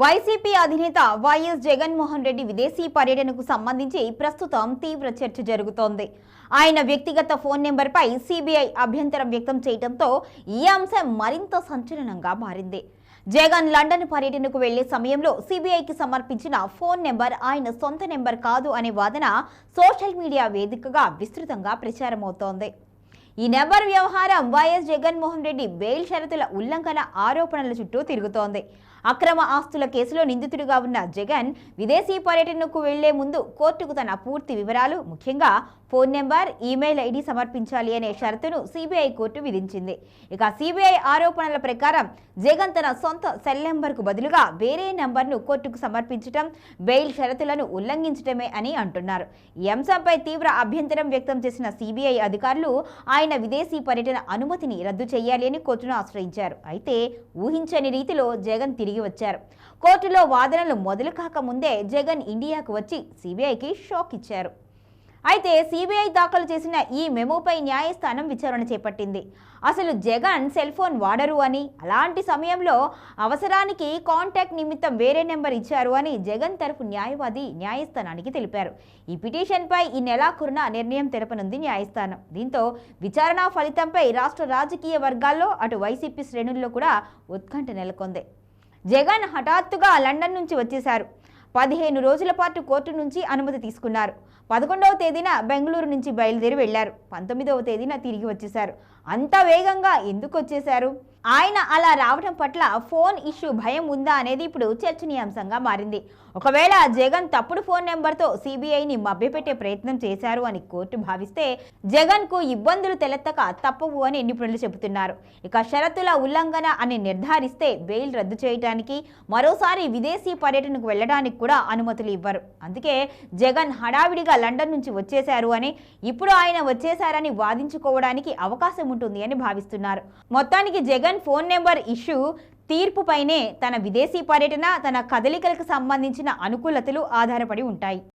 YCP అధినేత YS Jaganmohan Reddy విదేశీ పర్యటనకు సంబంధించి ప్రస్తుతం తీవ్ర చర్చ జరుగుతోంది. ఆయన వ్యక్తిగత ఫోన్ నెంబర్పై సిబిఐ అభ్యంతరం వ్యక్తం చేయడంతో ఈ అంశం మరింత సంచలనంగా మారింది. జగన్ లండన్ పర్యటనకు వెళ్ళే సమయంలో సిబిఐకి సమర్పించిన ఫోన్ నెంబర్ ఆయన సొంత నెంబర్ కాదు అనే వాదన సోషల్ మీడియా వేదికగా విస్తృతంగా ప్రచారమవుతోంది. ఈ నెంబర్ వ్యవహారం Y S Jaganmohan Reddy bail షరతుల ఉల్లంఘన ఆరోపణల చుట్టూ తిరుగుతోంది. అక్రమ ఆస్తుల కేసులో నిందితుడిగా ఉన్న జగన్ విదేశీ పర్యటనకు వెళ్ళే ముందు కోర్టుకు తన పూర్తి వివరాలు ముఖ్యంగా ఫోన్ నెంబర్ ఈమెయిల్ ఐడి సమర్పించాలి అనే షరతును సిబిఐ కోర్టు విధించింది. ఇక సిబిఐ ఆరోపణల ప్రకారం జగన్ తన సొంత సెల్ నెంబర్కు బదులుగా వేరే నెంబర్ను కోర్టుకు సమర్పించడం బెయిల్ షరతులను ఉల్లంఘించడమే అని అంటున్నారు. ఈ అంశంపై తీవ్ర అభ్యంతరం వ్యక్తం చేసిన సిబిఐ అధికారులు ఆయన విదేశీ పర్యటన అనుమతిని రద్దు చేయాలి అని కోర్టును ఆశ్రయించారు. అయితే ఊహించని రీతిలో జగన్ తిరిగి వచ్చారు. కోర్టులో వాదనలు మొదలు కాకముందే జగన్ ఇండియాకు వచ్చి సిబిఐకి షాక్ ఇచ్చారు. అయితే సిబిఐ దాఖలు చేసిన ఈ మెమోపై న్యాయస్థానం విచారణ చేపట్టింది. అసలు జగన్ సెల్ ఫోన్ వాడరు అని అలాంటి సమయంలో అవసరానికి కాంటాక్ట్ నిమిత్తం వేరే నెంబర్ ఇచ్చారు అని జగన్ తరఫు న్యాయవాది న్యాయస్థానానికి తెలిపారు. ఈ పిటిషన్పై ఈ నెలాఖరున నిర్ణయం తెలపనుంది న్యాయస్థానం. దీంతో విచారణ ఫలితంపై రాష్ట్ర రాజకీయ వర్గాల్లో అటు వైసీపీ శ్రేణుల్లో కూడా ఉత్కంఠ నెలకొంది. జగన్ హఠాత్తుగా లండన్ నుంచి వచ్చేశారు. పదిహేను రోజుల పాటు కోర్టు నుంచి అనుమతి తీసుకున్నారు. పదకొండవ తేదీన బెంగళూరు నుంచి బయలుదేరి వెళ్ళారు. పంతొమ్మిదవ తేదీన తిరిగి వచ్చేశారు. అంత వేగంగా ఎందుకు వచ్చేశారు? ఆయన అలా రావడం పట్ల ఫోన్ ఇష్యూ భయం ఉందా అనేది ఇప్పుడు చర్చనీయాంశంగా మారింది. ఒకవేళ జగన్ తప్పుడు ఫోన్ నెంబర్తో సిబిఐని మభ్యపెట్టే ప్రయత్నం చేశారు అని కోర్టు భావిస్తే జగన్కు ఇబ్బందులు తెలెత్తక తప్పవు అని నిపుణులు చెబుతున్నారు. ఇక షరతుల ఉల్లంఘన అని నిర్ధారిస్తే బెయిల్ రద్దు చేయడానికి మరోసారి విదేశీ పర్యటనకు వెళ్ళడానికి కూడా అనుమతులు ఇవ్వరు. అందుకే జగన్ హడావిడిగా లండన్ నుంచి వచ్చేశారు అని ఇప్పుడు ఆయన వచ్చేశారని వాదించుకోవడానికి అవకాశం ఉంటుంది అని భావిస్తున్నారు. మొత్తానికి Jagan Jagan phone number issue తీర్పుపైనే తన విదేశీ పర్యటన తన కదలికలకు సంబంధించిన అనుకూలతలు ఆధారపడి ఉంటాయి.